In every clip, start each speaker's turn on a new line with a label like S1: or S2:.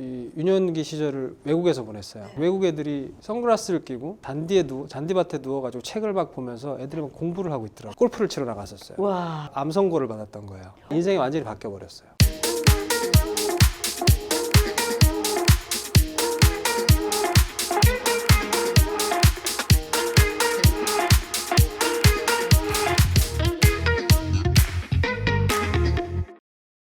S1: 이 유년기 시절을 외국에서 보냈어요. 외국 애들이 선글라스를 끼고 잔디에 누 잔디밭에 누워가지고 책을 막 보면서 애들이 막 공부를 하고 있더라고. 골프를 치러 나갔었어요.
S2: 와.
S1: 암 선고를 받았던 거예요. 인생이 완전히 바뀌어 버렸어요.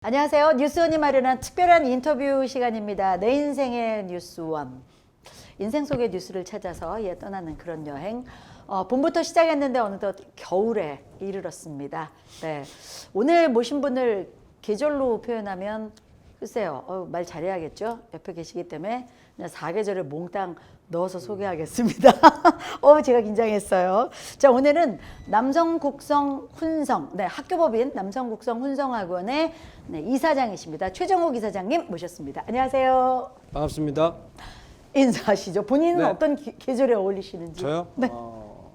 S2: 안녕하세요. 뉴스원이 마련한 특별한 인터뷰 시간입니다. 내 인생의 뉴스원. 인생 속의 뉴스를 찾아서 예 떠나는 그런 여행. 어, 봄부터 시작했는데 어느덧 겨울에 이르렀습니다. 네. 오늘 모신 분을 계절로 표현하면 글쎄요. 어, 말 잘해야겠죠. 옆에 계시기 때문에 그냥 사계절을 몽땅 넣어서 소개하겠습니다. 어, 제가 긴장했어요. 자, 오늘은 남성국성 훈성, 네, 학교법인 남성국성 훈성학원의 네, 이사장이십니다. 최정욱 이사장님 모셨습니다. 안녕하세요.
S1: 반갑습니다.
S2: 인사하시죠. 본인은
S1: 네.
S2: 어떤 기- 계절에 어울리시는지.
S1: 저요?
S2: 네.
S1: 어,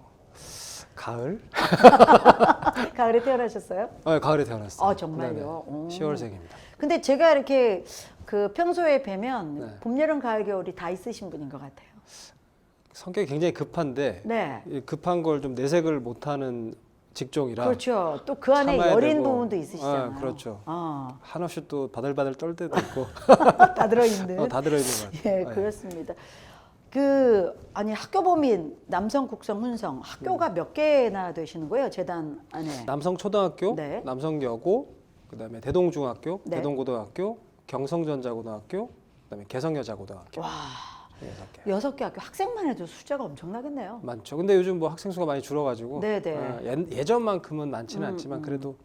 S1: 가을?
S2: 가을에 태어나셨어요?
S1: 어, 가을에 태어났어요.
S2: 아, 정말요? 오.
S1: 10월생입니다.
S2: 근데 제가 이렇게 그 평소에 뵈면
S1: 네.
S2: 봄, 여름, 가을, 겨울이 다 있으신 분인 것 같아요.
S1: 성격이 굉장히 급한데
S2: 네.
S1: 이 급한 걸 좀 내색을 못하는 직종이라
S2: 그렇죠. 또 그 안에
S1: 참아야
S2: 여린
S1: 되고.
S2: 부분도 있으시잖아요.
S1: 아, 그렇죠.
S2: 어,
S1: 한없이 또 바들바들 떨 때도 있고
S2: 다 들어있는.
S1: 어, 다 들어있는 것 같아요.
S2: 예,
S1: 네.
S2: 그렇습니다. 그 아니 학교 범인 남성 국성 훈성 학교가 몇 개나 되시는 거예요? 재단 안에.
S1: 남성 초등학교,
S2: 네.
S1: 남성 여고, 그다음에 대동중학교,
S2: 네.
S1: 대동고등학교, 경성전자고등학교, 그다음에 개성여자고등학교
S2: 와,
S1: 여섯 개
S2: 여섯 개 학교 학생만 해도 숫자가 엄청나겠네요.
S1: 많죠. 근데 요즘 뭐 학생 수가 많이 줄어가지고
S2: 네, 네.
S1: 어, 예- 예전만큼은 많지는
S2: 음,
S1: 않지만
S2: 음.
S1: 그래도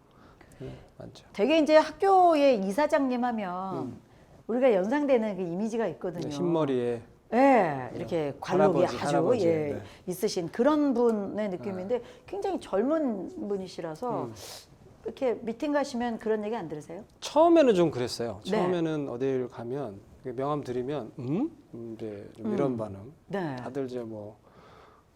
S1: 네, 많죠.
S2: 되게 이제 학교의 이사장님 하면
S1: 음.
S2: 우리가 연상되는 그 이미지가 있거든요.
S1: 네, 흰머리에
S2: 예, 이렇게 관록이
S1: 할아버지,
S2: 아주
S1: 할아버지,
S2: 예,
S1: 네.
S2: 있으신 그런 분의 느낌인데 굉장히 젊은 분이시라서
S1: 음.
S2: 이렇게 미팅 가시면 그런 얘기 안 들으세요?
S1: 처음에는 좀 그랬어요.
S2: 네.
S1: 처음에는 어딜 가면 명함 드리면 음, 음, 이제 좀 이런
S2: 음.
S1: 반응.
S2: 네.
S1: 다들 이제 뭐.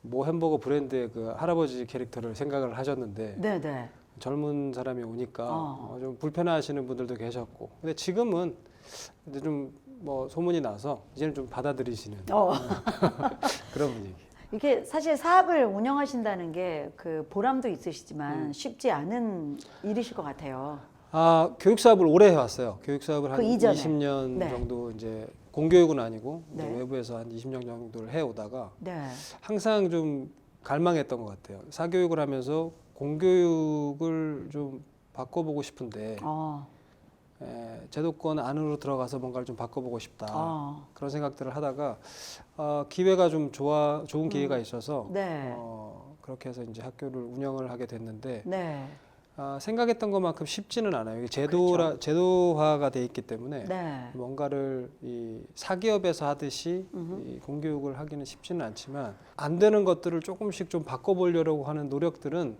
S1: 모 햄버거 브랜드의 그 할아버지 캐릭터를 생각을 하셨는데
S2: 네, 네.
S1: 젊은 사람이 오니까
S2: 어.
S1: 어, 좀 불편해하시는 분들도 계셨고 근데 지금은 이제 좀 뭐 소문이 나서 이제는 좀 받아들이시는
S2: 어.
S1: 그런 분위기.
S2: 이게 사실 사업을 운영하신다는 게 그 보람도 있으시지만
S1: 음.
S2: 쉽지 않은 일이실 것 같아요.
S1: 아 교육 사업을 오래 해왔어요. 교육 사업을 한
S2: 그 이전에.
S1: 20년
S2: 네.
S1: 정도 이제 공교육은 아니고 이제
S2: 네.
S1: 외부에서 한 20년 정도를 해오다가
S2: 네.
S1: 항상 좀 갈망했던 것 같아요. 사교육을 하면서 공교육을 좀 바꿔보고 싶은데
S2: 어.
S1: 에, 제도권 안으로 들어가서 뭔가를 좀 바꿔보고 싶다.
S2: 어.
S1: 그런 생각들을 하다가 어, 기회가 좀 좋아 좋은 기회가
S2: 음.
S1: 있어서
S2: 네.
S1: 어, 그렇게 해서 이제 학교를 운영을 하게 됐는데
S2: 네.
S1: 아, 생각했던 것만큼 쉽지는 않아요. 이게 제도라 제도화가 돼 있기 때문에
S2: 그렇죠. 네.
S1: 뭔가를 이 사기업에서 하듯이
S2: 음흠.
S1: 이 공교육을 하기는 쉽지는 않지만 안 되는 것들을 조금씩 좀 바꿔보려고 하는 노력들은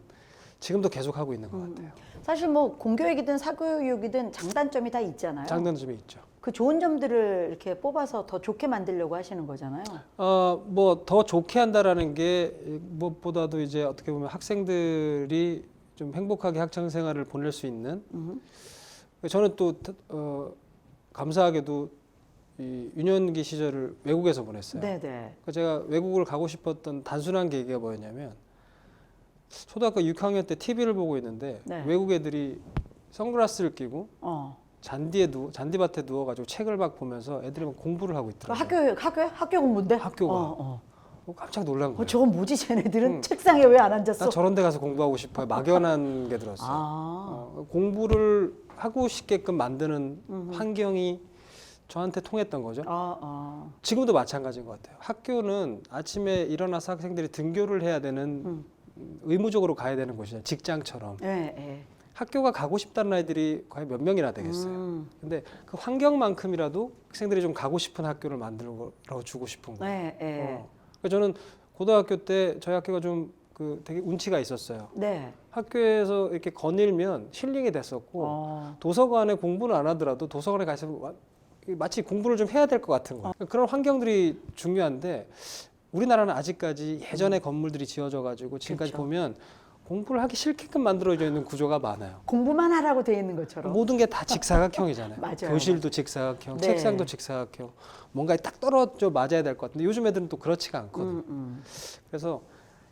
S1: 지금도 계속 하고 있는 것
S2: 음.
S1: 같아요.
S2: 사실 뭐 공교육이든 사교육이든 장단점이 다 있잖아요.
S1: 장단점이 있죠.
S2: 그 좋은 점들을 이렇게 뽑아서 더 좋게 만들려고 하시는 거잖아요.
S1: 어, 뭐 더 좋게 한다라는 게 무엇보다도 이제 어떻게 보면 학생들이 좀 행복하게 학창 생활을 보낼 수 있는
S2: 음.
S1: 저는 또 어, 감사하게도 이 유년기 시절을 외국에서 보냈어요.
S2: 네, 네.
S1: 그 제가 외국을 가고 싶었던 단순한 계기가 뭐였냐면 초등학교 6학년 때 TV를 보고 있는데
S2: 네.
S1: 외국 애들이 선글라스를 끼고
S2: 어.
S1: 잔디에 누 잔디밭에 누워가지고 책을 막 보면서 애들이 막 공부를 하고
S2: 그
S1: 있더라고요.
S2: 학교 학교 학교 공부인데?
S1: 학교가.
S2: 어, 어.
S1: 어, 깜짝 놀란
S2: 어,
S1: 거예요.
S2: 저건 뭐지? 쟤네들은
S1: 음.
S2: 책상에 왜안 앉았어?
S1: 나 저런 데 가서 공부하고 싶어요. 막연한 게 들었어요.
S2: 아.
S1: 어, 공부를 하고 싶게끔 만드는. 환경이 저한테 통했던 거죠.
S2: 아, 아.
S1: 지금도 마찬가지인 것 같아요. 학교는 아침에 일어나서 학생들이 등교를 해야 되는
S2: 음.
S1: 의무적으로 가야 되는 곳이잖아요. 직장처럼.
S2: 예, 예.
S1: 학교가 가고 싶다는 아이들이 과연 몇 명이나 되겠어요.
S2: 음.
S1: 근데 그 환경만큼이라도 학생들이 좀 가고 싶은 학교를 만들어 주고 싶은 거예요.
S2: 네, 예.
S1: 어. 그래서 저는 고등학교 때 저희 학교가 좀 그 되게 운치가 있었어요.
S2: 네.
S1: 학교에서 이렇게 거닐면 힐링이 됐었고
S2: 어.
S1: 도서관에 공부는 안 하더라도 도서관에 가서 마- 마치 공부를 좀 해야 될 것 같은 거예요. 그런 환경들이 중요한데 우리나라는 아직까지 예전에 건물들이 지어져 가지고 지금까지
S2: 그렇죠.
S1: 보면 공부를 하기 싫게끔 만들어져 있는 구조가 많아요.
S2: 공부만 하라고 돼 있는 것처럼.
S1: 모든 게 다 직사각형이잖아요.
S2: 맞아요.
S1: 교실도 직사각형,
S2: 네.
S1: 책상도 직사각형. 뭔가 딱 떨어져 맞아야 될 것 같은데 요즘 애들은 또 그렇지가 않거든.
S2: 음, 음.
S1: 그래서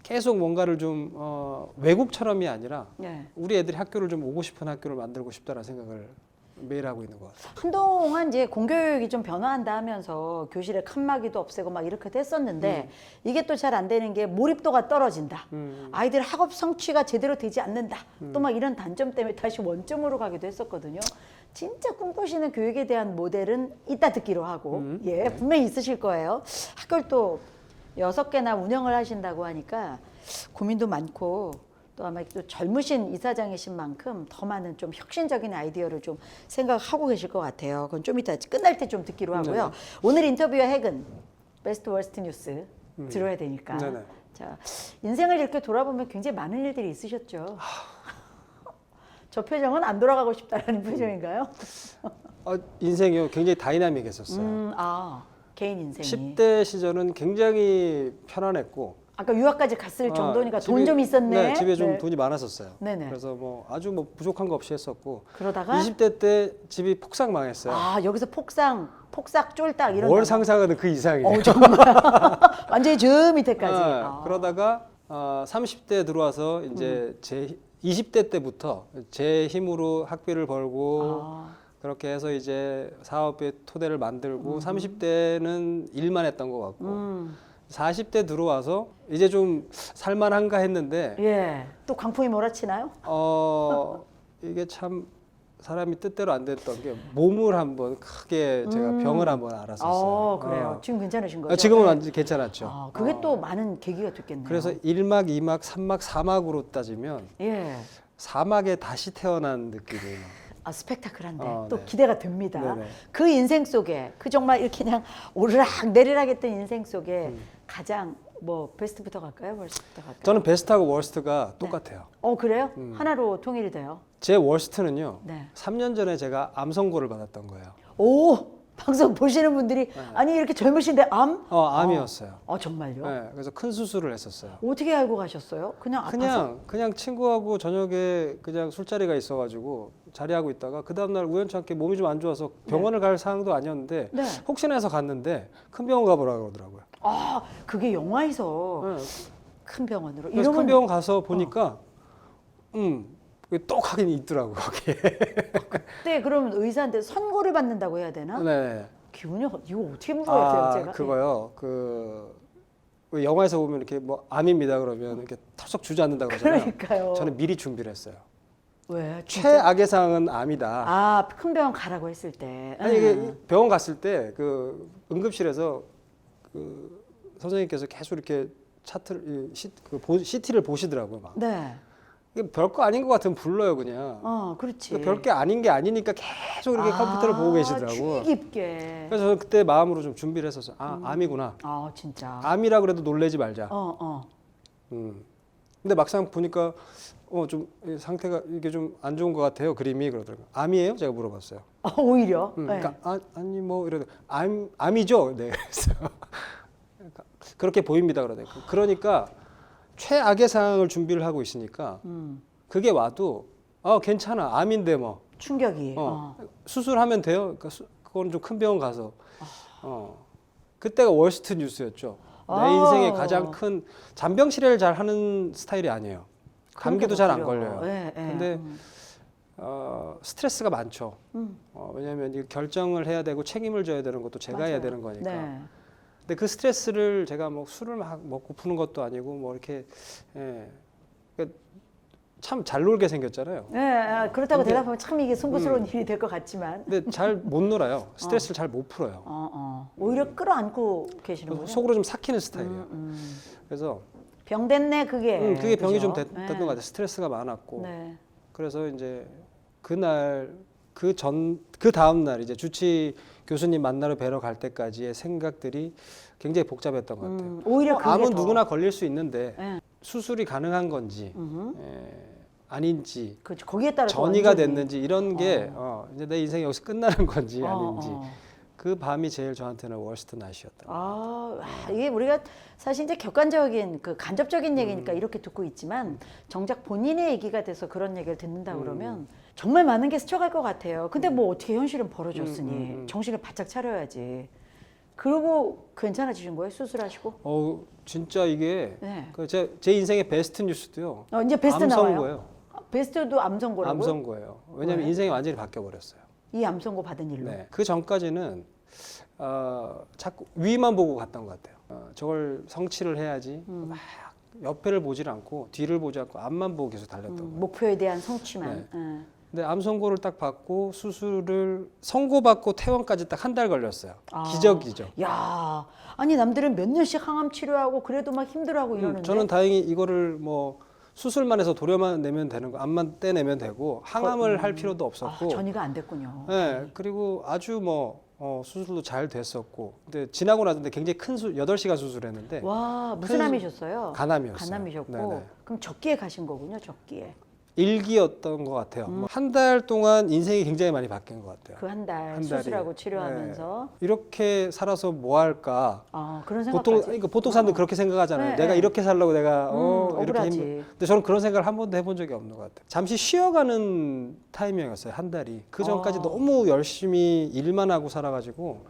S1: 계속 뭔가를 좀 어, 외국처럼이 아니라
S2: 예.
S1: 우리 애들이 학교를 좀 오고 싶은 학교를 만들고 싶다라는 생각을 매일 하고 있는 것 같아요.
S2: 한동안 이제 공교육이 좀 변화한다 하면서 교실에 칸막이도 없애고 막 이렇게 됐었는데 이게 또 잘 안 되는 게 몰입도가 떨어진다.
S1: 음.
S2: 아이들 학업 성취가 제대로 되지 않는다. 또 막 이런 단점 때문에 다시 원점으로 가기도 했었거든요. 진짜 꿈꾸시는 교육에 대한 모델은 이따 듣기로 하고
S1: 음.
S2: 예 분명히 있으실 거예요. 학교를 또 여섯 개나 운영을 하신다고 하니까 고민도 많고 또 아마 또 젊으신 이사장이신 만큼 더 많은 좀 혁신적인 아이디어를 좀 생각하고 계실 것 같아요. 그건 좀 이따 끝날 때 좀 듣기로 하고요. 오늘 인터뷰의 핵은 베스트 월스트 뉴스 들어야 되니까.
S1: 네네.
S2: 자 인생을 이렇게 돌아보면 굉장히 많은 일들이 있으셨죠. 저 표정은 안 돌아가고 싶다라는 표정인가요?
S1: 어, 인생이요 굉장히 다이나믹했었어요.
S2: 음, 아 개인 인생이.
S1: 10대 시절은 굉장히 편안했고
S2: 아까 유학까지 갔을
S1: 아,
S2: 정도니까
S1: 집에-
S2: 돈좀 있었네.
S1: 네, 집에 좀
S2: 네.
S1: 돈이 많았었어요.
S2: 네네.
S1: 그래서 뭐 아주 뭐 부족한 거 없이 했었고
S2: 그러다가
S1: 20대 때 집이 폭삭 망했어요.
S2: 아 여기서 폭상, 폭삭 쫄딱 이런.
S1: 뭘
S2: 단어.
S1: 상상하든 그 이상이에요.
S2: 어 정말 완전히 저 밑에까지.
S1: 아,
S2: 아.
S1: 그러다가 어, 30대 들어와서 이제
S2: 음.
S1: 제 20대 때부터 제 힘으로 학비를 벌고
S2: 아,
S1: 그렇게 해서 이제 사업의 토대를 만들고 30대는 일만 했던 것 같고
S2: 음,
S1: 40대 들어와서 이제 좀 살만한가 했는데
S2: 예. 또 광풍이 몰아치나요?
S1: 어 이게 참 사람이 뜻대로 안 됐던 게 몸을 한번 크게 제가
S2: 음.
S1: 병을 한번 알았었어요.
S2: 어, 그래요.
S1: 어.
S2: 지금 괜찮으신 거죠?
S1: 아, 지금은
S2: 네.
S1: 완전 괜찮았죠.
S2: 아, 그게
S1: 어.
S2: 또 많은 계기가 됐겠네요.
S1: 그래서 1막, 2막, 3막, 4막으로 따지면
S2: 예.
S1: 4막에 다시 태어난 느낌이에요.
S2: 아 스펙타클한데
S1: 어,
S2: 또
S1: 네.
S2: 기대가 됩니다.
S1: 네네.
S2: 그 인생 속에 그 정말 이렇게 그냥 오르락 내리락 했던 인생 속에
S1: 음.
S2: 가장 뭐 베스트부터 갈까요? 월스트부터 갈까요?
S1: 저는 베스트하고 워스트가 똑같아요.
S2: 어 그래요?
S1: 음.
S2: 하나로 통일이 돼요.
S1: 제 워스트는요.
S2: 네.
S1: 3년 전에 제가 암 선고를 받았던 거예요.
S2: 오 방송 보시는 분들이 아니 이렇게 젊으신데 암?
S1: 어, 암이었어요.
S2: 어 정말요?
S1: 네, 그래서 큰 수술을 했었어요.
S2: 어떻게 알고 가셨어요? 그냥 아파서?
S1: 그냥 그냥 친구하고 저녁에 그냥 술자리가 있어가지고 자리하고 있다가 그 다음 날 우연찮게 몸이 좀 안 좋아서 병원을 갈 상황도 아니었는데
S2: 네.
S1: 혹시나 해서 갔는데 큰 병원 가보라 그러더라고요.
S2: 아 그게 영화에서
S1: 네.
S2: 큰 병원으로
S1: 그래서 큰 병원 가서 보니까 음 똑하긴 있더라고 거기에.
S2: 그때 그럼 의사한테 선고를 받는다고 해야 되나?
S1: 네.
S2: 기분이 어- 이거 어떻게 물어야 돼요
S1: 아
S2: 제가?
S1: 그거요. 그왜 영화에서 보면 이렇게 뭐 암입니다 그러면 이렇게 털썩 주저앉는다 그러잖아요.
S2: 그러니까요.
S1: 저는 미리 준비를 했어요.
S2: 왜? 진짜?
S1: 최악의 상황은 암이다.
S2: 아, 큰 병원 가라고 했을 때.
S1: 아니 이게
S2: 음.
S1: 병원 갔을 때 그 응급실에서 그 선생님께서 계속 이렇게 차트를 이 시, 그 보, CT를 보시더라고요. 막
S2: 네.
S1: 이게 별거 아닌 것 같으면 불러요 그냥.
S2: 어, 그렇지.
S1: 별게 아닌 게 아니니까 계속 이렇게
S2: 아,
S1: 컴퓨터를 보고 계시더라고.
S2: 깊게.
S1: 그래서 저는 그때 마음으로 좀 준비를 했었어요. 아 암이구나.
S2: 아, 진짜.
S1: 암이라 그래도 놀래지 말자.
S2: 어, 어.
S1: 음. 근데 막상 보니까 어 좀 상태가 이게 좀 안 좋은 것 같아요 그림이 그러더라고요. 암이에요? 제가 물어봤어요.
S2: 어, 오히려.
S1: 음,
S2: 네.
S1: 그러니까 아, 아니 뭐 이러다 암 암이죠. 네. 그래서 그렇게 보입니다 그러더라고요. 그러니까 최악의 상황을 준비를 하고 있으니까
S2: 음.
S1: 그게 와도 어 괜찮아 암인데 뭐
S2: 충격이.
S1: 어.
S2: 어.
S1: 수술하면 돼요. 그러니까 수, 그건 좀 큰 병원 가서 어 그때가 월스트 뉴스였죠. 내
S2: 아.
S1: 인생의 가장 큰 잔병 치레를 잘 하는 스타일이 아니에요. 감기도 잘 안 걸려요.
S2: 예, 예.
S1: 근데
S2: 음.
S1: 어, 스트레스가 많죠.
S2: 음.
S1: 어, 왜냐하면 이 결정을 해야 되고 책임을 져야 되는 것도 제가 해야
S2: 맞아요.
S1: 되는 거니까.
S2: 네.
S1: 근데 그 스트레스를 제가 뭐 술을 막 먹고 푸는 것도 아니고 뭐 이렇게 예. 참 잘 놀게 생겼잖아요.
S2: 예, 예, 그렇다고
S1: 근데-
S2: 대답하면 참 이게 송구스러운
S1: 음.
S2: 일이 될 것 같지만.
S1: 근데 잘 못 놀아요. 스트레스를 잘 못 풀어요.
S2: 어, 어. 오히려 끌어안고 계시는군요.
S1: 속으로 좀 삭히는 스타일이에요.
S2: 음, 음.
S1: 그래서
S2: 병 됐네 그게.
S1: 음, 그게 병이 좀? 됐,
S2: 네.
S1: 던것 같아요. 스트레스가 많았고.
S2: 네.
S1: 그래서 이제 그날 그 전 그 다음 날 이제 주치 교수님 만나러 뵈러 갈 때까지의 생각들이 굉장히 복잡했던 것 같아요.
S2: 음, 오히려
S1: 어,
S2: 그게
S1: 암은
S2: 더-
S1: 누구나 걸릴 수 있는데
S2: 예.
S1: 수술이 가능한 건지. 에, 아닌지
S2: 그렇죠. 거기에 따라서
S1: 전이가 됐는지 이런 게 어, 이제 내 인생이 여기서 끝나는 건지
S2: 어,
S1: 아닌지
S2: 어.
S1: 그 밤이 제일 저한테는 월스트 나이였다.
S2: 아, 아, 이게 우리가 사실 이제 객관적인 그 간접적인 얘기니까
S1: 음.
S2: 이렇게 듣고 있지만 정작 본인의 얘기가 돼서 그런 얘기를 듣는다
S1: 음.
S2: 그러면 정말 많은 게 스쳐갈 것 같아요. 근데 뭐 어떻게 현실은 벌어졌으니
S1: 음, 음, 음.
S2: 정신을 바짝 차려야지. 그리고 괜찮아지신 거예요? 수술하시고?
S1: 어 진짜 이게
S2: 네.
S1: 그 제, 제 인생의 베스트 뉴스도요.
S2: 어, 이제 베스트
S1: 암
S2: 나와요. 아, 베스트도 암 선고라고요?
S1: 암 선고예요. 왜냐하면
S2: 왜?
S1: 인생이 완전히 바뀌어 버렸어요.
S2: 이 암 선고 받은 일로.
S1: 네. 그 전까지는 어, 자꾸 위만 보고 갔던 것 같아요. 어, 저걸 성취를 해야지.
S2: 음.
S1: 막 옆에를 보질 않고 뒤를 보지 않고 앞만 보고 계속 달렸던 거예요.
S2: 음, 목표에 대한 성취만.
S1: 네.
S2: 예.
S1: 근데 암 선고를 딱 받고 수술을 선고받고 퇴원까지 딱 한 달 걸렸어요.
S2: 아.
S1: 기적이죠.
S2: 야, 아니 남들은 몇 년씩 항암 치료하고 그래도 막 힘들어하고
S1: 음,
S2: 이러는데
S1: 저는 다행히 이거를 뭐 수술만 해서 도려만 내면 되는 거, 암만 떼내면 되고 항암을 할 필요도
S2: 아,
S1: 없었고,
S2: 전이가 안 됐군요.
S1: 네, 그리고 아주 뭐 어, 수술도 잘 됐었고, 근데 지나고 나서인데 굉장히 큰 수, 8시간 수술했는데
S2: 와 무슨
S1: 큰
S2: 암이셨어요?
S1: 간암이었어요.
S2: 간암이셨고
S1: 네네.
S2: 그럼 적기에 가신 거군요. 적기에
S1: 일기였던 것 같아요.
S2: 음.
S1: 한달 동안 인생이 굉장히 많이 바뀐 것 같아요.
S2: 그 한 달. 수술하고 치료하면서
S1: 이렇게 살아서 뭐 할까?
S2: 아 그런
S1: 보통
S2: 생각까지.
S1: 그러니까 보통 사람들 이 그렇게 생각하잖아요.
S2: 네,
S1: 내가
S2: 네.
S1: 이렇게 살려고 내가
S2: 음,
S1: 어, 이렇게
S2: 억울하지.
S1: 힘들. 근데 저는 그런 생각을 한 번도 해본 적이 없는 것 같아요. 잠시 쉬어가는 타이밍이었어요. 한 달이. 그 전까지
S2: 아.
S1: 너무 열심히 일만 하고 살아가지고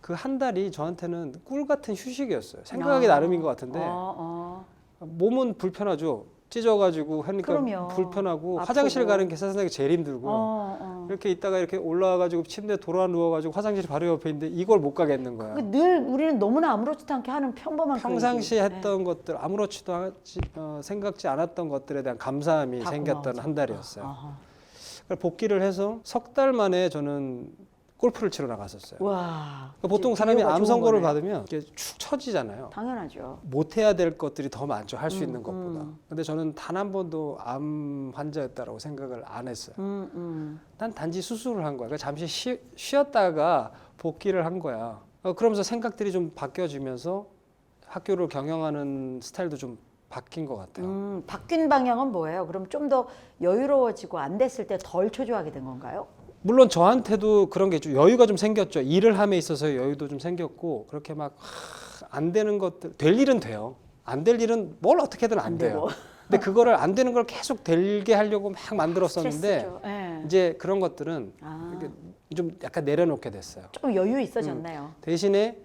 S1: 그 한 달이 저한테는 꿀 같은 휴식이었어요. 생각하기
S2: 아.
S1: 나름인 것 같은데
S2: 어, 어.
S1: 몸은 불편하죠. 찢어가지고 하니까
S2: 그럼요.
S1: 불편하고
S2: 아프고.
S1: 화장실 가는 게 세상에 제일 힘들고.
S2: 어, 어.
S1: 이렇게 있다가 이렇게 올라와가지고 침대에 돌아 누워가지고 화장실이 바로 옆에 있는데 이걸 못 가겠는 거야.
S2: 그늘 우리는 너무나 아무렇지도 않게 하는 평범한 그
S1: 평상시에
S2: 일이.
S1: 했던 것들 아무렇지도 하지, 어, 생각지 않았던 것들에 대한 감사함이
S2: 다
S1: 생겼던
S2: 고마워져.
S1: 한 달이었어요.
S2: 아하.
S1: 복귀를 해서 석 달 만에 저는 골프를 치러 나갔었어요.
S2: 와.
S1: 그러니까 보통 사람이 암 선고를. 받으면 이게 축 처지잖아요.
S2: 당연하죠.
S1: 못 해야 될 것들이 더 많죠. 할 수
S2: 음,
S1: 있는 것보다.
S2: 음.
S1: 근데 저는 단 한 번도 암 환자였다라고 생각을 안 했어요.
S2: 음, 음.
S1: 난 단지 수술을 한 거야. 그러니까 잠시 쉬, 쉬었다가 복귀를 한 거야. 어, 그러면서 생각들이 좀 바뀌어지면서 학교를 경영하는 스타일도 좀 바뀐 것 같아요.
S2: 음, 바뀐 방향은 뭐예요? 그럼 좀 더 여유로워지고 안 됐을 때 덜 초조하게 된 건가요?
S1: 물론 저한테도 그런 게 좀 여유가 좀 생겼죠. 일을 함에 있어서 여유도 좀 생겼고 그렇게 막 안 되는 것들 될 일은 돼요. 안 될 일은 뭘 어떻게든 안,
S2: 안
S1: 돼요. 근데 그거를 안 되는 걸 계속 되게 하려고 막 만들었었는데.
S2: 예.
S1: 이제 그런 것들은
S2: 아,
S1: 좀 약간 내려놓게 됐어요.
S2: 좀 여유 있어졌네요.
S1: 대신에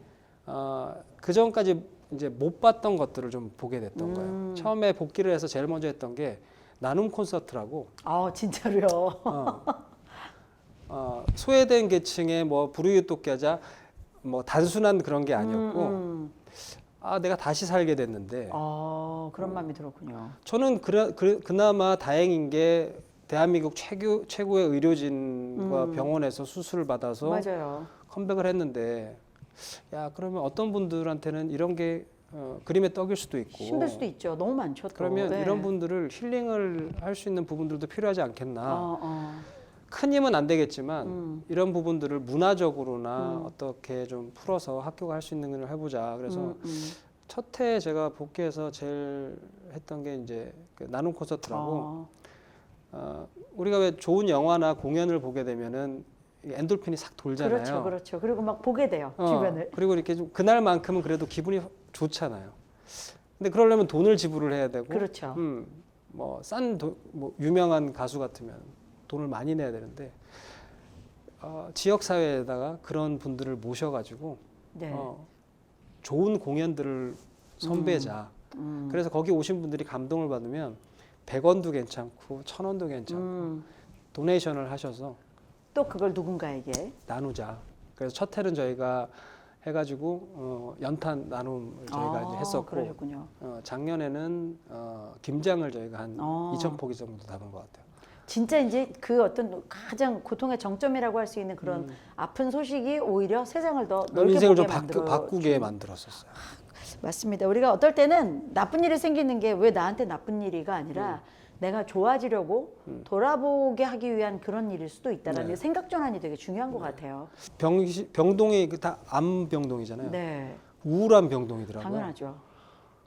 S1: 어, 그 전까지 이제 못 봤던 것들을 좀 보게 됐던
S2: 음.
S1: 거예요. 처음에 복귀를 해서 제일 먼저 했던 게 나눔 콘서트라고
S2: 아 진짜로요.
S1: 어, 어, 소외된 계층의 뭐 불우이웃돕기하자 뭐 단순한 그런 게 아니었고
S2: 음, 음.
S1: 아 내가 다시 살게 됐는데
S2: 아 그런 마음이 들었군요.
S1: 저는 그래, 그, 그나마 다행인 게 대한민국 최고, 최고의 의료진과
S2: 음.
S1: 병원에서 수술을 받아서
S2: 맞아요.
S1: 컴백을 했는데 야 그러면 어떤 분들한테는 이런 게 어, 그림의 떡일 수도 있고
S2: 힘들 수도 있죠. 너무 많죠. 또.
S1: 그러면
S2: 네.
S1: 이런 분들을 힐링을 할 수 있는 부분들도 필요하지 않겠나
S2: 어, 어.
S1: 큰 힘은 안 되겠지만
S2: 음.
S1: 이런 부분들을 문화적으로나
S2: 음.
S1: 어떻게 좀 풀어서 학교가 할 수 있는 걸 해보자 그래서
S2: 음, 음.
S1: 첫해 제가 복귀해서 제일 했던 게 이제 그 나눔 콘서트라고
S2: 어.
S1: 어, 우리가 왜 좋은 영화나 공연을 보게 되면은 이 엔돌핀이 싹 돌잖아요.
S2: 그렇죠, 그렇죠. 그리고 막 보게 돼요
S1: 어,
S2: 주변을.
S1: 그리고 이렇게 좀 그날만큼은 그래도 기분이 좋잖아요. 근데 그러려면 돈을 지불을 해야 되고,
S2: 그렇죠.
S1: 음, 뭐싼 뭐 유명한 가수 같으면 돈을 많이 내야 되는데 어, 지역 사회에다가 그런 분들을 모셔가지고
S2: 네.
S1: 어, 좋은 공연들을 선배자.
S2: 음.
S1: 그래서 거기 오신 분들이 감동을 받으면 100원도 괜찮고 1000원도 괜찮고
S2: 음.
S1: 도네이션을 하셔서
S2: 또 그걸 누군가에게.
S1: 나누자. 그래서 첫 해는 저희가 해가지고 어, 연탄 나눔을 저희가
S2: 아,
S1: 이제 했었고
S2: 그러셨군요.
S1: 어, 작년에는 어, 김장을 저희가 한
S2: 어.
S1: 2천 포기 정도 담은 것 같아요.
S2: 진짜 이제 그 어떤 가장 고통의 정점이라고 할 수 있는 그런
S1: 음.
S2: 아픈 소식이 오히려 세상을 더 넓게
S1: 인생을 좀 바꾸, 바꾸게 만들었었어요.
S2: 맞습니다. 우리가 어떨 때는 나쁜 일이 생기는 게 왜 나한테 나쁜 일이가 아니라
S1: 음.
S2: 내가 좋아지려고 돌아보게 하기 위한 그런 일일 수도 있다라는
S1: 네.
S2: 생각 전환이 되게 중요한 것 같아요.
S1: 병 병동이 그다암 병동이잖아요.
S2: 네,
S1: 우울한 병동이더라고요.
S2: 당연하죠.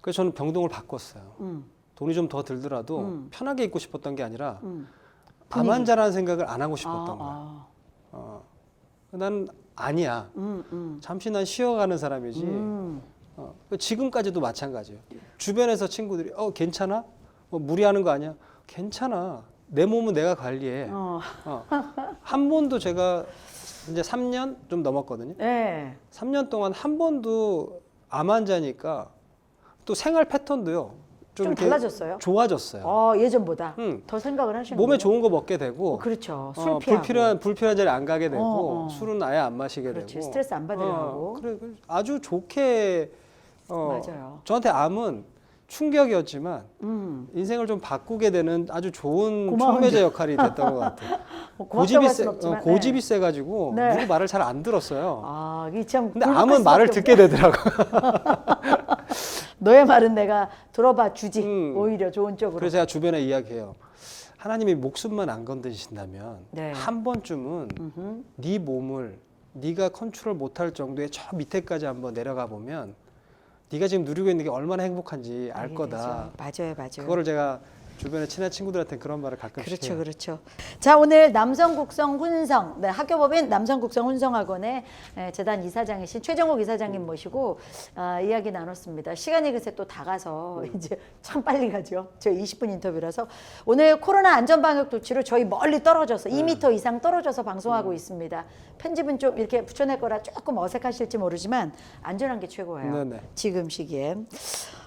S1: 그래서 저는 병동을 바꿨어요.
S2: 음,
S1: 돈이 좀 더 들더라도
S2: 음.
S1: 편하게 있고 싶었던 게 아니라
S2: 음.
S1: 암 환자라는 생각을 안 하고 싶었던
S2: 아,
S1: 거야.
S2: 아.
S1: 어. 난 아니야.
S2: 음, 음.
S1: 잠시 난 쉬어가는 사람이지.
S2: 음.
S1: 어, 지금까지도 마찬가지예요. 주변에서 친구들이 어 괜찮아? 뭐 무리하는 거 아니야? 괜찮아. 내 몸은 내가 관리해.
S2: 어.
S1: 어. 한 번도 제가 이제 3년 좀 넘었거든요.
S2: 네.
S1: 3년 동안 한 번도 암 환자니까 또 생활 패턴도요.
S2: 좀,
S1: 이렇게
S2: 달라졌어요.
S1: 좋아졌어요.
S2: 어, 예전보다
S1: 응.
S2: 더 생각을 하시는
S1: 몸에? 좋은 거 먹게 되고
S2: 어, 그렇죠. 술
S1: 어,
S2: 피하고.
S1: 불필요한 불필요한 자리 안 가게 되고
S2: 어, 어.
S1: 술은 아예 안 마시게
S2: 그렇지.
S1: 되고
S2: 스트레스 안 받으려 하고.
S1: 그래, 그래. 아주 좋게 어,
S2: 맞아요.
S1: 저한테 암은 충격이었지만
S2: 음.
S1: 인생을 좀 바꾸게 되는 아주 좋은
S2: 고마운
S1: 촉매제 역할이 됐던 것 같아요.
S2: 뭐
S1: 고집이
S2: 할
S1: 세,
S2: 순 없지만,
S1: 어, 고집이
S2: 네.
S1: 세가지고
S2: 네.
S1: 누구 말을 잘 안 들었어요.
S2: 아, 이게 참.
S1: 근데 암은 말을 듣게. 되더라고.
S2: 너의 말은 내가 들어봐 주지.
S1: 음.
S2: 오히려 좋은 쪽으로.
S1: 그래서 제가 주변에 이야기해요. 하나님이 목숨만 안 건드신다면
S2: 네.
S1: 한 번쯤은
S2: 음흠.
S1: 네 몸을 네가 컨트롤 못할 정도의 저 밑에까지 한번 내려가 보면 네가 지금 누리고 있는 게 얼마나 행복한지 알
S2: 알게
S1: 거다.
S2: 되죠. 맞아요, 맞아요.
S1: 그거를 제가 주변에 친한 친구들한테 그런 말을 가끔씩
S2: 그렇죠,
S1: 해요.
S2: 그렇죠. 자, 오늘 남성국성 훈성, 네, 학교법인 남성국성 훈성학원의 예, 재단 이사장이신 최정옥 이사장님 모시고 아, 이야기 나눴습니다. 시간이 그새 또 다가서 이제 참 빨리 가죠. 저 20분 인터뷰라서 오늘 코로나 안전방역 조치로 저희 멀리 떨어져서 2m 이상 떨어져서 방송하고 있습니다. 편집은 좀 이렇게 붙여낼 거라 조금 어색하실지 모르지만 안전한 게 최고예요.
S1: 네네.
S2: 지금 시기에.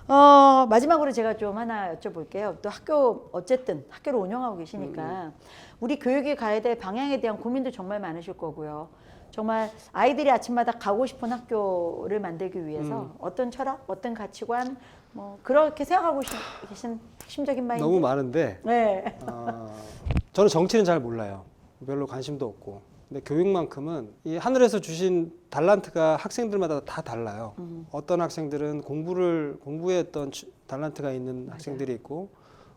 S2: 어, 마지막으로 제가 좀 하나 여쭤볼게요. 또 학교, 어쨌든 학교를 운영하고 계시니까 우리 교육이 가야 될 방향에 대한 고민도 정말 많으실 거고요. 정말 아이들이 아침마다 가고 싶은 학교를 만들기 위해서 어떤 철학, 어떤 가치관, 뭐, 그렇게 생각하고 계신- 계신 핵심적인 마인드?
S1: 너무 많은데
S2: 네.
S1: 어, 저는 정치는 잘 몰라요. 별로 관심도 없고. 근데 교육만큼은 이 하늘에서 주신 달란트가 학생들마다 다 달라요.
S2: 음.
S1: 어떤 학생들은 공부를 공부에 어떤 취- 달란트가 있는 학생들이 있고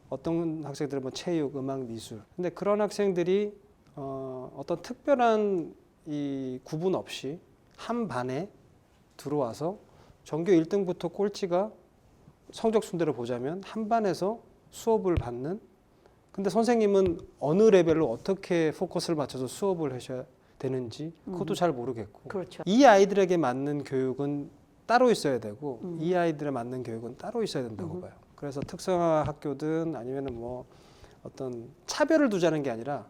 S1: 어떤 학생들은 뭐 체육, 음악, 미술. 근데 그런 학생들이 어, 어떤 특별한 이 구분 없이 한 반에 들어와서 전교 1등부터 꼴찌가 성적 순대로 보자면 한 반에서 수업을 받는 근데 선생님은 어느 레벨로 어떻게 포커스를 맞춰서 수업을 하셔야 되는지 그것도 잘 모르겠고
S2: 그렇죠.
S1: 이 아이들에게 맞는 교육은 따로 있어야 되고
S2: 음.
S1: 이 아이들에 맞는 교육은 따로 있어야 된다고 봐요. 그래서 특성화 학교든 아니면은 뭐 어떤 차별을 두자는 게 아니라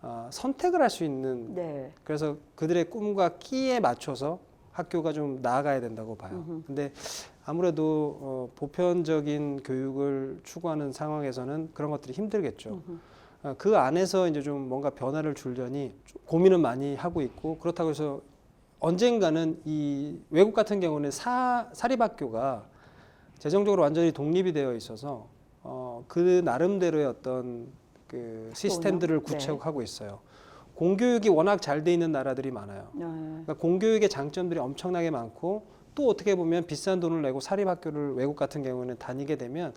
S1: 아, 선택을 할 수 있는
S2: 네.
S1: 그래서 그들의 꿈과 끼에 맞춰서 학교가 좀 나아가야 된다고 봐요.
S2: 음흠.
S1: 근데 아무래도 어, 보편적인 교육을 추구하는 상황에서는 그런 것들이 힘들겠죠. 어, 그 안에서 이제 좀 뭔가 변화를 주려니 좀 고민은 많이 하고 있고 그렇다고 해서 언젠가는 이 외국 같은 경우는 사, 사립학교가 재정적으로 완전히 독립이 되어 있어서 어, 그 나름대로의 어떤 그 시스템들을
S2: 네.
S1: 구축하고 있어요. 공교육이 워낙 잘 돼 있는 나라들이 많아요.
S2: 네.
S1: 그러니까 공교육의 장점들이 엄청나게 많고 또 어떻게 보면 비싼 돈을 내고 사립학교를 외국 같은 경우는 다니게 되면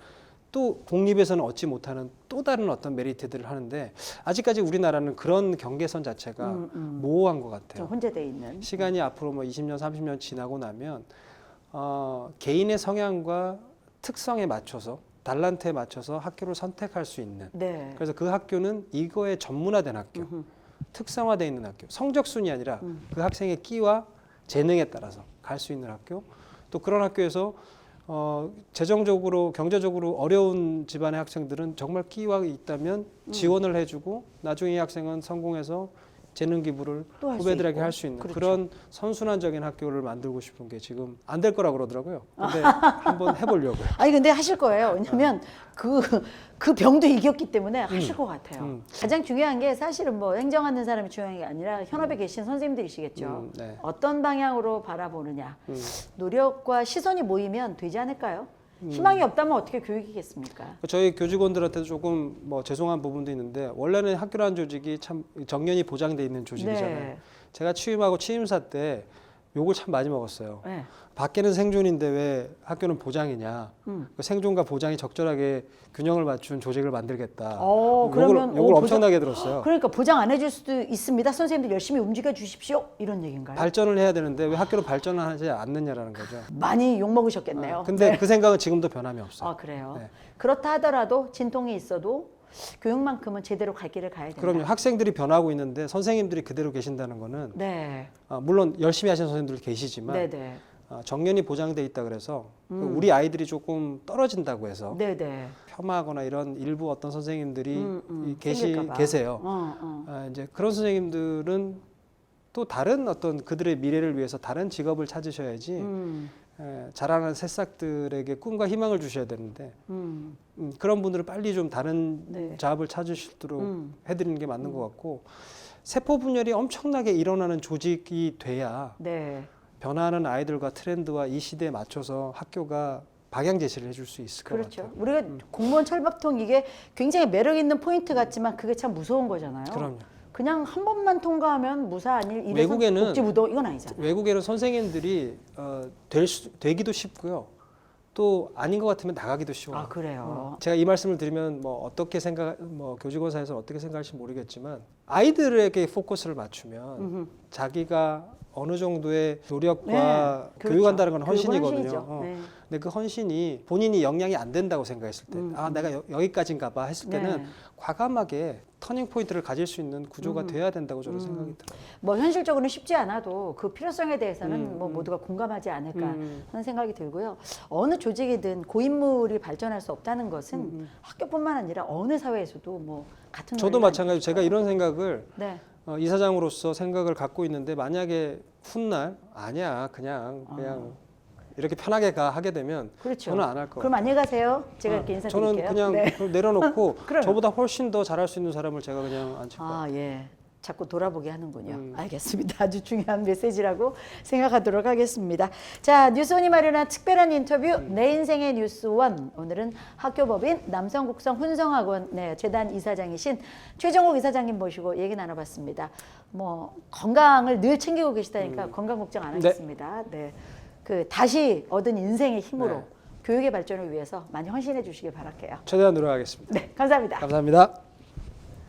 S1: 또 공립에서는 얻지 못하는 또 다른 어떤 메리트들을 하는데 아직까지 우리나라는 그런 경계선 자체가
S2: 음, 음.
S1: 모호한
S2: 것좀
S1: 같아요.
S2: 혼재돼 있는.
S1: 시간이 앞으로 뭐 20년, 30년 지나고 나면 어, 개인의 성향과 특성에 맞춰서 달란트에 맞춰서 학교를 선택할 수 있는
S2: 네.
S1: 그래서 그 학교는 이거에 전문화된 학교,
S2: 음흠.
S1: 특성화되어 있는 학교, 성적 순이 아니라
S2: 음.
S1: 그 학생의 끼와 재능에 따라서 갈 수 있는 학교. 또 그런 학교에서 어, 재정적으로 경제적으로 어려운 집안의 학생들은 정말 끼와 있다면
S2: 음.
S1: 지원을 해주고 나중에 이 학생은 성공해서 재능 기부를 후배들에게. 할 수 있는
S2: 그렇죠.
S1: 그런 선순환적인 학교를 만들고 싶은 게 지금 안 될 거라 그러더라고요. 근데 한번 해보려고요.
S2: 아니 근데 하실 거예요. 왜냐면 그, 그 병도 이겼기 때문에 하실 것 같아요.
S1: 음.
S2: 가장 중요한 게 사실은 뭐 행정하는 사람이 중요한 게 아니라 현업에 계신 선생님들이시겠죠.
S1: 음, 네.
S2: 어떤 방향으로 바라보느냐.
S1: 음.
S2: 노력과 시선이 모이면 되지 않을까요? 희망이 없다면 어떻게 교육이겠습니까?
S1: 저희 교직원들한테도 조금 뭐 죄송한 부분도 있는데 원래는 학교라는 조직이 참 정년이 보장돼 있는 조직이잖아요.
S2: 네.
S1: 제가 취임하고 취임사 때 욕을 참 많이 먹었어요.
S2: 네.
S1: 밖에는 생존인데 왜 학교는 보장이냐?
S2: 음.
S1: 그 생존과 보장이 적절하게 균형을 맞춘 조직을 만들겠다.
S2: 어,
S1: 욕을,
S2: 그러면
S1: 욕을
S2: 어,
S1: 엄청나게 들었어요.
S2: 그러니까 보장 안 해줄 수도 있습니다. 선생님들 열심히 움직여 주십시오. 이런 얘기인가요?
S1: 발전을 해야 되는데 왜 학교는 발전을 하지 않느냐라는 거죠.
S2: 많이 욕 먹으셨겠네요.
S1: 아, 근데 그 생각은 지금도 변함이 없어요.
S2: 아 그래요.
S1: 네.
S2: 그렇다 하더라도 진통이 있어도 교육만큼은 제대로 갈 길을 가야 된다.
S1: 그럼요. 학생들이 변하고 있는데 선생님들이 그대로 계신다는 거는
S2: 네,
S1: 아, 물론 열심히 하시는 선생님들 계시지만
S2: 네, 네,
S1: 아, 정년이 보장돼 있다 그래서 그
S2: 음.
S1: 우리 아이들이 조금 떨어진다고 해서
S2: 네, 네.
S1: 폄하하거나 이런 일부 어떤 선생님들이
S2: 음, 음,
S1: 이 계시
S2: 생길까 봐.
S1: 계세요.
S2: 어, 어.
S1: 아, 이제 그런 선생님들은 또 다른 어떤 그들의 미래를 위해서 다른 직업을 찾으셔야지
S2: 음,
S1: 에, 자라는 새싹들에게 꿈과 희망을 주셔야 되는데
S2: 음,
S1: 음, 그런 분들은 빨리 좀 다른
S2: 네.
S1: 작업을 찾으시도록
S2: 음.
S1: 해드리는 게 맞는 것 같고 세포 분열이 엄청나게 일어나는 조직이 돼야
S2: 네.
S1: 변화하는 아이들과 트렌드와 이 시대에 맞춰서 학교가 방향 제시를 해줄 수 있을 것
S2: 그렇죠.
S1: 같아요.
S2: 우리가
S1: 음.
S2: 공무원 철밥통 이게 굉장히 매력 있는 포인트 같지만 그게 참 무서운 거잖아요.
S1: 그럼요.
S2: 그냥 한 번만 통과하면 무사 아닐
S1: 외국에는
S2: 복지부도 이건 아니잖아요.
S1: 외국에는 선생님들이 어, 될 수, 되기도 쉽고요. 또 아닌 것 같으면 나가기도 쉬워요.
S2: 아 그래요.
S1: 어, 제가 이 말씀을 드리면 뭐 어떻게 생각, 뭐 교직원사에서 어떻게 생각할지 모르겠지만 아이들에게 포커스를 맞추면
S2: 음흠.
S1: 자기가 어느 정도의 노력과
S2: 네, 그렇죠.
S1: 교육한다는 건
S2: 교육은
S1: 헌신이거든요.
S2: 헌신이죠.
S1: 어.
S2: 네.
S1: 근데 그 헌신이 본인이 영향이 안 된다고 생각했을 때,
S2: 음,
S1: 아 내가 여, 여기까지인가봐 했을 때는
S2: 네.
S1: 과감하게 터닝 포인트를 가질 수 있는 구조가
S2: 음.
S1: 돼야 된다고 저는 생각이 들어요.
S2: 뭐 현실적으로는 쉽지 않아도 그 필요성에 대해서는
S1: 음,
S2: 뭐
S1: 음.
S2: 모두가 공감하지 않을까
S1: 음.
S2: 하는 생각이 들고요. 어느 조직이든 고인물이 발전할 수 없다는 것은
S1: 음.
S2: 학교뿐만 아니라 어느 사회에서도 뭐 같은
S1: 저도
S2: 논리가
S1: 마찬가지로 제가? 이런 생각을
S2: 네.
S1: 어, 이사장으로서 생각을 갖고 있는데 만약에 훗날 아니야 그냥 그냥 이렇게 편하게 가 하게 되면
S2: 아. 그렇죠.
S1: 저는 안 할 거예요.
S2: 그럼 안녕히 가세요. 제가
S1: 어,
S2: 이렇게 인사드릴게요.
S1: 저는 그냥
S2: 네.
S1: 그걸 내려놓고. 저보다 훨씬 더 잘할 수 있는 사람을 제가 그냥 앉힐 거예요.
S2: 아, 예. 자꾸 돌아보게 하는군요.
S1: 음.
S2: 알겠습니다. 아주 중요한 메시지라고 생각하도록 하겠습니다. 자, 뉴스원이 마련한 특별한 인터뷰
S1: 음.
S2: 내 인생의 뉴스원. 오늘은 학교법인 남성국성 훈성학원 네, 재단 이사장이신 최정욱 이사장님 모시고 얘기 나눠봤습니다. 뭐 건강을 늘 챙기고 계시다니까 건강 걱정 안
S1: 음. 네.
S2: 하겠습니다. 네. 그 다시 얻은 인생의 힘으로
S1: 네.
S2: 교육의 발전을 위해서 많이 헌신해 주시길 바랄게요.
S1: 최대한 노력하겠습니다.
S2: 네, 감사합니다.
S1: 감사합니다.